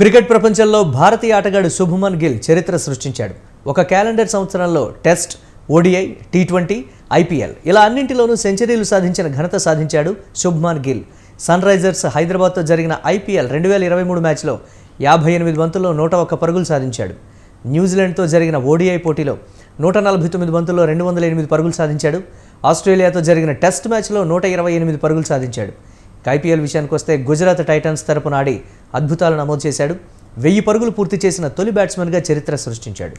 Cricket ప్రపంచంలో భారతీయ ఆటగాడు శుభమన్ గిల్ చరిత్ర సృష్టించాడు. ఒక క్యాలెండర్ సంవత్సరంలో test ODI T twenty IPL ఇలా అన్నింటిలోనూ సెంచరీలు సాధించిన ఘనత సాధించాడు శుభ్మాన్ గిల్. సన్ రైజర్స్ హైదరాబాద్తో జరిగిన ఐపీఎల్ రెండు వేల ఇరవై మూడు మ్యాచ్లో యాభై ఎనిమిది బంతుల్లో నూట ఒక్క పరుగులు సాధించాడు. న్యూజిలాండ్తో జరిగిన ఓడిఐ పోటీలో నూట నలభై తొమ్మిది బంతుల్లో రెండు వందల ఎనిమిది పరుగులు సాధించాడు. ఆస్ట్రేలియాతో జరిగిన టెస్ట్ మ్యాచ్లో నూట ఇరవై ఎనిమిది పరుగులు సాధించాడు. ఐపీఎల్ విషయానికి వస్తే గుజరాత్ టైటన్స్ తరపున ఆడి అద్భుతాలు నమోదు చేశాడు. వెయ్యి పరుగులు పూర్తి చేసిన తొలి బ్యాట్స్మెన్గా చరిత్ర సృష్టించాడు.